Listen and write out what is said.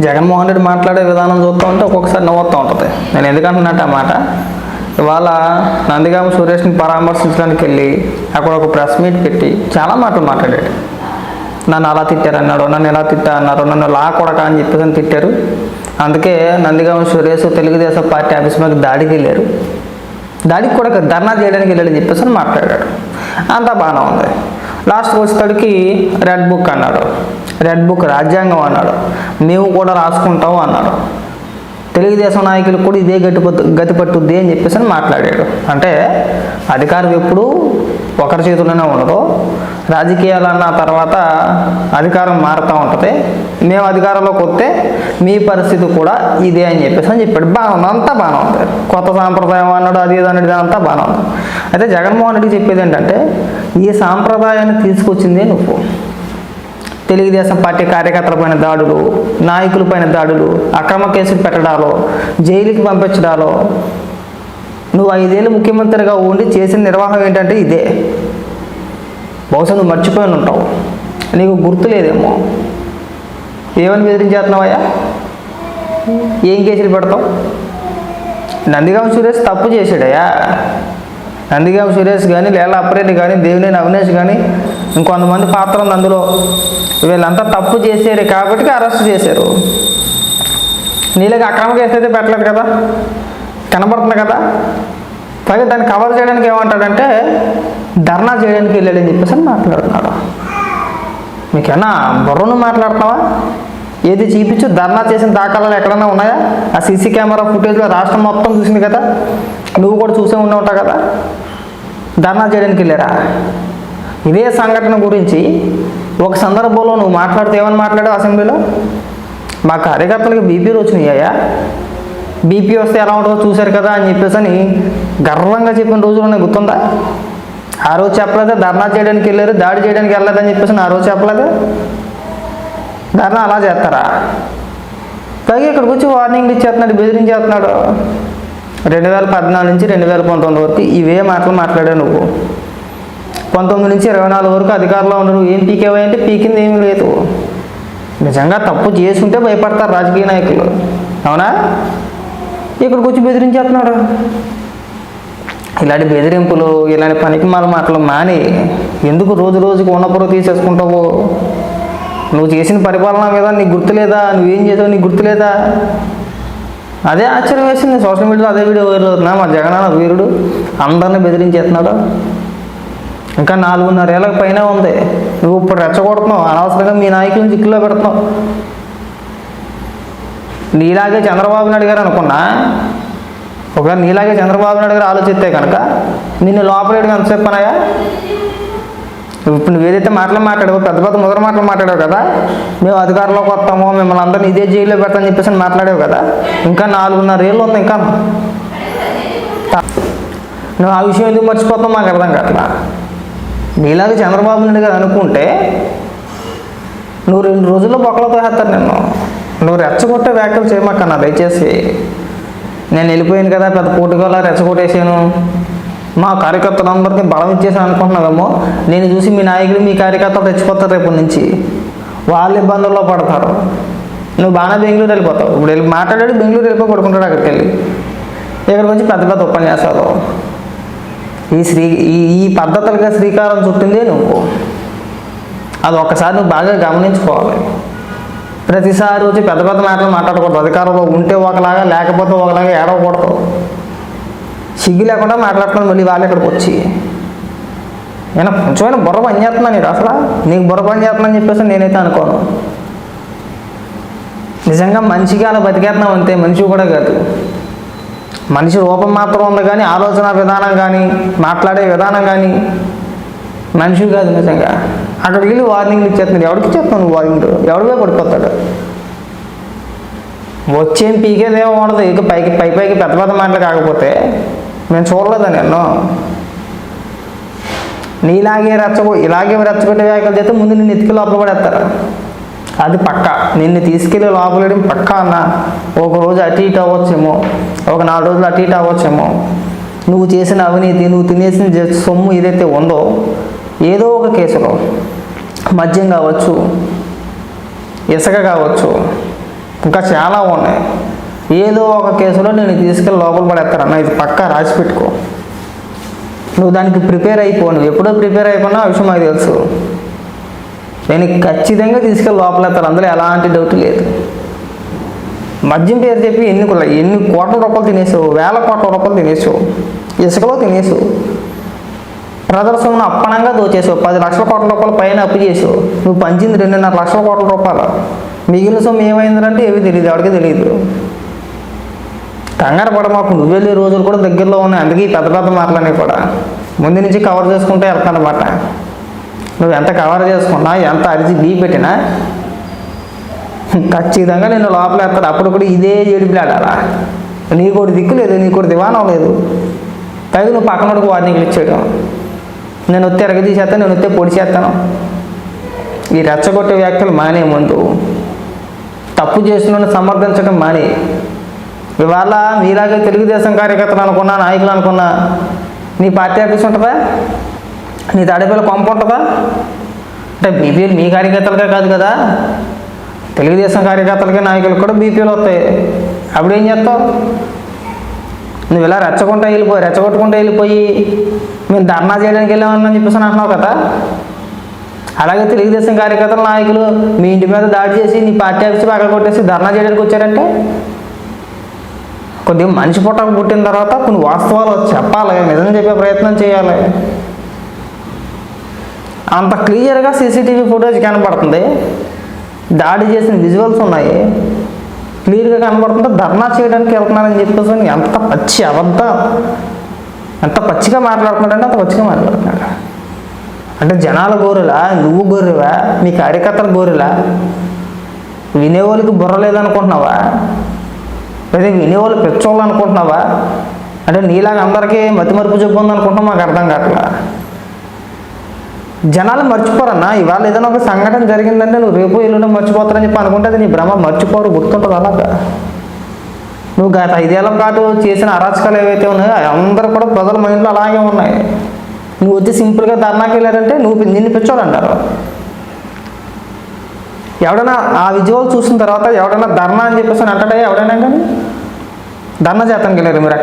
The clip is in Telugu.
జగన్మోహన్ రెడ్డి మాట్లాడే విధానం చూస్తూ ఉంటే ఒక్కొక్కసారి నవ్వుతూ ఉంటుంది. నేను ఎందుకంటున్నట్టు ఆ మాట? ఇవాళ నందిగామ సురేష్ని పరామర్శించడానికి వెళ్ళి అక్కడ ఒక ప్రెస్ మీట్ పెట్టి చాలా మాటలు మాట్లాడాడు. నన్ను అలా తిట్టారు అన్నాడు నన్ను ఎలా తిట్టా అన్నారు నన్ను లా కొడక అని చెప్పేసి అని తిట్టారు. అందుకే నందిగామ సురేష్ తెలుగుదేశం పార్టీ ఆఫీస్ మీద దాడికి వెళ్ళారు. దాడికి కూడా ధర్నా చేయడానికి వెళ్ళాడని చెప్పేసి అని మాట్లాడాడు. అంతా బాగానే ఉంది. లాస్ట్ వచ్చేసరికి రెడ్ బుక్ అన్నాడు. రెడ్ బుక్ రాజ్యాంగం అన్నాడు. మేము కూడా రాసుకుంటావు అన్నాడు. తెలుగుదేశం నాయకులకు కూడా ఇదే గట్టి గతి పట్టుద్ది అని చెప్పేసి అని మాట్లాడాడు. అంటే అధికారం ఎప్పుడు ఒకరి చేతుల్లోనే ఉండదు. రాజకీయాలు అన్న తర్వాత అధికారం మారుతూ ఉంటుంది. మేము అధికారంలోకి వస్తే మీ పరిస్థితి కూడా ఇదే అని చెప్పేసి అని చెప్పాడు. బాగుంది అంతా బాగానే ఉంది. కొత్త సాంప్రదాయం అన్నాడు అది ఇది అన్నాడు అంతా బాగానే ఉంది. అయితే జగన్మోహన్ రెడ్డి చెప్పేది ఏంటంటే ఈ సాంప్రదాయాన్ని తీసుకొచ్చిందే నువ్వు. తెలుగుదేశం పార్టీ కార్యకర్తల పైన దాడులు నాయకులపైన దాడులు అక్రమ కేసులు పెట్టడాలో జైలుకి పంపించడాలో నువ్వు ఐదేళ్ళు ముఖ్యమంత్రిగా ఉండి చేసిన నిర్వాహం ఏంటంటే ఇదే. బహుశా నువ్వు మర్చిపోయి ఉంటావు. నీకు గుర్తు లేదేమో. ఏమని బెదిరించేస్తున్నావయ్యా ఏం కేసులు పెడతావు? నందిగామ సురేష్ తప్పు చేశాడయ్యా. నందిగామ సురేష్ కానీ లేలా అప్రెడ్డి కానీ దేవినేని అవినేష్ కానీ ఇంకొంతమంది పాత్ర ఉంది అందులో. వీళ్ళంతా తప్పు చేశారు కాబట్టి అరెస్ట్ చేశారు. నీళ్ళకి అక్రమ కేసు అయితే పెట్టలేదు కదా? కనబడుతుంది కదా? పైగా దాన్ని కవర్ చేయడానికి ఏమంటాడంటే ధర్నా చేయడానికి వెళ్ళాడని చెప్పేసి అని మాట్లాడుతున్నాడు. మీకేనా బుర్రను మాట్లాడుతున్నావా? ఏది చూపించు ధర్నా చేసిన దాఖలాలు ఎక్కడైనా ఉన్నాయా? ఆ సీసీ కెమెరా ఫుటేజ్లో రాష్ట్రం మొత్తం చూసింది కదా? నువ్వు కూడా చూసే ఉన్నావు కదా? ధర్నా చేయడానికి వెళ్ళారా? ఇదే సంఘటన గురించి ఒక సందర్భంలో నువ్వు మాట్లాడితే ఏమని మాట్లాడావు అసెంబ్లీలో? మా కార్యకర్తలకు బీపీలు వచ్చినాయ్యా బీపీ వస్తే ఎలా ఉంటుందో చూశారు కదా అని చెప్పేసి అని గర్వంగా చెప్పిన రోజులు నాకు గుర్తుందా? ఆ రోజు చెప్పలేదా? ధర్నా చేయడానికి వెళ్ళారు దాడి చేయడానికి వెళ్ళలేదని చెప్పేసి ఆ రోజు చెప్పలేదా? ధర్నా అలా చేస్తారా? పైగా ఇక్కడికి వచ్చి వార్నింగ్లు ఇచ్చేస్తున్నాడు బెదిరించేస్తున్నాడు. రెండు వేల పద్నాలుగు నుంచి రెండు వేల పంతొమ్మిది వరకు ఇవే మాటలు మాట్లాడావు నువ్వు. పంతొమ్మిది నుంచి ఇరవై నాలుగు వరకు అధికారంలో ఉండరు ఏం పీకేవా అంటే పీకింది ఏమీ లేదు. నిజంగా తప్పు చేసుంటే భయపడతారు రాజకీయ నాయకులు. అవునా? ఇక్కడికి వచ్చి బెదిరించేస్తున్నాడు. ఇలాంటి బెదిరింపులు ఇలాంటి పనికి మాల మాటలు మాని ఎందుకు రోజు రోజుకి ఉన్నప్పుడు తీసేసుకుంటావు? నువ్వు చేసిన పరిపాలన మీద నీకు గుర్తులేదా? నువ్వేం చేసావు నీకు గుర్తులేదా? అదే ఆశ్చర్యం వేసింది. సోషల్ మీడియాలో అదే వీడియో వైరల్ అవుతున్నా మా జగనన్న వీరుడు. అందరిని బెదిరించేస్తున్నాడు. ఇంకా నాలుగున్నరేళ్ళకి పైన ఉంది. నువ్వు ఇప్పుడు రెచ్చగొడుతున్నావు. అనవసరంగా మీ నాయకులను చిక్కులో పెడుతున్నావు. నీలాగే చంద్రబాబు నాయుడు గారు అనుకున్నా? ఒకవేళ నీలాగే చంద్రబాబు నాయుడు గారు ఆలోచిస్తే కనుక నిన్ను లోపలేడుగా ఎంత చెప్పనాయా ఇప్పుడు నువ్వు ఏదైతే మాటలు మాట్లాడావో పెద్ద పెద్ద ముదర మాటలు మాట్లాడావు కదా మేము అధికారంలోకి వస్తాము మిమ్మల్ని అందరిని ఇదే జైల్లో పెడతామని చెప్పేసి మాట్లాడావు కదా ఇంకా నాలుగున్నర ఏళ్ళు ఉంది ఇంకా. నువ్వు ఆ విషయం ఎందుకు మర్చిపోతావు మాకు అర్థం కావట్లా. నీలాగా చంద్రబాబు నాయుడు గారు అనుకుంటే నువ్వు రెండు రోజుల్లో బొక్కలతో వేస్తారు నిన్ను. నువ్వు రెచ్చగొట్టే వ్యాఖ్యలు చేయమాకన్నా దయచేసి. నేను వెళ్ళిపోయాను కదా పెద్ద పోటుకోలా రెచ్చగొట్టేసాను మా కార్యకర్తలందరికీ బలం ఇచ్చేసాను అనుకుంటున్నావేమో. నేను చూసి మీ నాయకులు మీ కార్యకర్తలు తెచ్చిపోతారు రేపటి నుంచి. వాళ్ళు ఇబ్బందుల్లో పడతారు. నువ్వు బాగానే బెంగళూరు వెళ్ళిపోతావు. ఇప్పుడు వెళ్ళి మాట్లాడాడు బెంగళూరు వెళ్ళిపోయి పడుకుంటాడు అక్కడికి వెళ్ళి. ఇక్కడికి వచ్చి పెద్ద పెద్ద ఉపన్యాసాలు. ఈ శ్రీ ఈ ఈ పద్ధతులుగా శ్రీకారం చుట్టిందే నువ్వు. అది ఒక్కసారి నువ్వు బాగా గమనించుకోవాలి. ప్రతిసారి వచ్చి పెద్ద పెద్ద మాటలు మాట్లాడకూడదు. అధికారంలో ఉంటే ఒకలాగా లేకపోతే ఒకలాగా ఏడవకూడదు. సిగ్గు లేకుండా మాట్లాడుతున్నాను మళ్ళీ వాళ్ళు ఇక్కడికి వచ్చి. నేను కొంచెమైనా బుర్ర పని చేస్తున్నాను నీకు అసలు? నీకు బుర్ర పని చేస్తున్నాను చెప్పేసి నేనైతే అనుకోను. నిజంగా మంచిగా అలా బతికేస్తున్నాం అంతే మనిషి కూడా కాదు. మనిషి రూపం మాత్రం ఉంది కానీ ఆలోచన విధానం కానీ మాట్లాడే విధానం కానీ మనిషి కాదు నిజంగా. అక్కడికి వెళ్ళి వార్నింగ్లు ఇచ్చేస్తున్నాడు ఎవరికి చెప్తాను వార్నింగ్ ఎవడివే పడిపోతాడు? వచ్చేం పీకేదేమో ఉండదు. ఇక పైకి పై పైకి పెద్ద పెద్ద మాటలు కాకపోతే మేము చూడలేదని ఎన్నో నీలాగే రెచ్చగొ ఇలాగే రెచ్చగొట్టే వ్యాఖ్యలు చేస్తే ముందు నిన్ను ఎత్తుకు లోపల పడేస్తారు. అది పక్క. నిన్ను తీసుకెళ్ళి లోపలేయడం పక్క అన్న. ఒక రోజు అటు ఇటు అవ్వచ్చేమో. ఒక నాలుగు రోజులు అటు ఇటు అవ్వచ్చేమో. నువ్వు చేసిన అవినీతి నువ్వు తినేసిన సొమ్ము ఏదైతే ఉందో ఏదో ఒక కేసులో మద్యం కావచ్చు ఇసుక కావచ్చు ఇంకా చాలా ఉన్నాయి. ఏదో ఒక కేసులో నేను తీసుకెళ్ళి లోపల పడేస్తారన్న ఇది పక్కా రాసి పెట్టుకో. నువ్వు దానికి ప్రిపేర్ అయిపో. నువ్వు ఎప్పుడో ప్రిపేర్ అయిపోయినా ఆ విషయం నాకు తెలుసు. నేను ఖచ్చితంగా తీసుకెళ్ళి లోపలేస్తారు అందులో ఎలాంటి డౌట్ లేదు. మద్యం పేరు చెప్పి ఎన్ని ఎన్ని కోట్ల రూపాయలు తినేసావు? వేల కోట్ల రూపాయలు తినేసావు? ఇసుకలో తినేసావు? ప్రదర్శనను అప్పనంగా దోచేసావు? పది లక్షల కోట్ల రూపాయలు పైన అప్పు చేసావు? నువ్వు పంచింది రెండున్నర లక్షల కోట్ల రూపాయలు? మిగిలిన సొమ్ము ఏమైందంటే ఏమీ తెలియదు ఎవరికి తెలియదు కంగారు పడ మాకు నువ్వు వెళ్ళే రోజులు కూడా దగ్గరలో ఉన్నాయి. అందుకే పెద్ద పెద్ద మాటలన్నీ కూడా. ముందు నుంచి కవర్ చేసుకుంటే వెళ్తానమాట నువ్వు ఎంత కవర్ చేసుకున్నా ఎంత అరిచి బీ పెట్టినా ఖచ్చితంగా నేను లోపల వేస్తాను అప్పుడు కూడా ఇదే ఏడిపిలాడాలా నీకోటి దిక్కు లేదు నీకోటి దివానం లేదు. పైగా నువ్వు పక్కనోడికి వార్నింగ్లు ఇచ్చేయడం. నేను వస్తే ఎరగ తీసేస్తాను నేను వస్తే పొడి చేస్తాను. ఈ రెచ్చగొట్టే వ్యాఖ్యలు మానే ముందు. తప్పు చేసిన సమర్థించడం మానే. ఇవాళ మీలాగే తెలుగుదేశం కార్యకర్తలు అనుకున్నా నాయకులు అనుకున్నా నీ పార్టీ ఆఫీస్ ఉంటుందా? నీ తాడేపల్లి కొంప ఉంటుందా? అంటే బీపీఎల్ మీ కార్యకర్తలకే కాదు కదా. తెలుగుదేశం కార్యకర్తలకే నాయకులకు కూడా బీపీలు వస్తాయి. అప్పుడు ఏం చేస్తావు? నువ్వు ఇలా రెచ్చకుండా వెళ్ళిపోయి రెచ్చగొట్టుకుంటూ వెళ్ళిపోయి మేము ధర్నా చేయడానికి వెళ్ళామని చెప్పేసి అంటున్నావు కదా. అలాగే తెలుగుదేశం కార్యకర్తల నాయకులు మీ ఇంటి మీద దాడి చేసి నీ పార్టీ ఆఫీస్ పక్కన కొట్టేసి ధర్నా చేయడానికి వచ్చారంటే? కొద్దిగా మనిషి పుట్టక పుట్టిన తర్వాత కొన్ని వాస్తవాలు చెప్పాలి. నిజం చెప్పే ప్రయత్నం చేయాలి. అంత క్లియర్గా సీసీటీవీ ఫుటేజ్ కనబడుతుంది దాడి చేసిన విజువల్స్ ఉన్నాయి. క్లియర్గా కనబడుతుంటే ధర్నా చేయడానికి వెళ్తున్నానని చెప్పేసి ఎంత పచ్చి అబద్ధం. ఎంత పచ్చిగా మాట్లాడుతున్నాడంటే అంత పచ్చిగా మాట్లాడుతున్నాడు. అంటే జనాల గోరులా? నువ్వు గోరువా మీ కార్యకర్తల గోరులా? వినేవాళ్ళకి బుర్ర లేదనుకుంటున్నావా? లేదా వినేవాళ్ళు పెచ్చోళ్ళు అనుకుంటున్నావా? అంటే నీలాగా అందరికీ మతిమరుపు జబ్బు ఉందనుకుంటున్నా మాకు అర్థం కావట్లా. జనాలు మర్చిపోరన్నా ఇవాళ ఏదైనా ఒక సంఘటన జరిగిందంటే నువ్వు రేపు ఎల్లుండి మర్చిపోతారని చెప్పి అనుకుంటే అది నీ భ్రమ మర్చిపోరు గుర్తుంటుంది అలాగా నువ్వు గత ఐదేళ్ళ పాటు చేసిన అరాచకాలు ఏవైతే ఉన్నాయో అందరూ కూడా ప్రజల మైండ్లో అలాగే ఉన్నాయి. నువ్వు వచ్చి సింపుల్గా ధర్నాకి వెళ్ళారంటే నువ్వు నిన్ను పిచ్చోడు అంటారు. ఎవడైనా ఆ విజువల్ చూసిన తర్వాత ఎవడైనా ధర్నా అని చెప్పేసి అంటాడే? ఎవడైనా కానీ? ధర్నా చేతానికి వెళ్ళారు మీరు అక్కడ.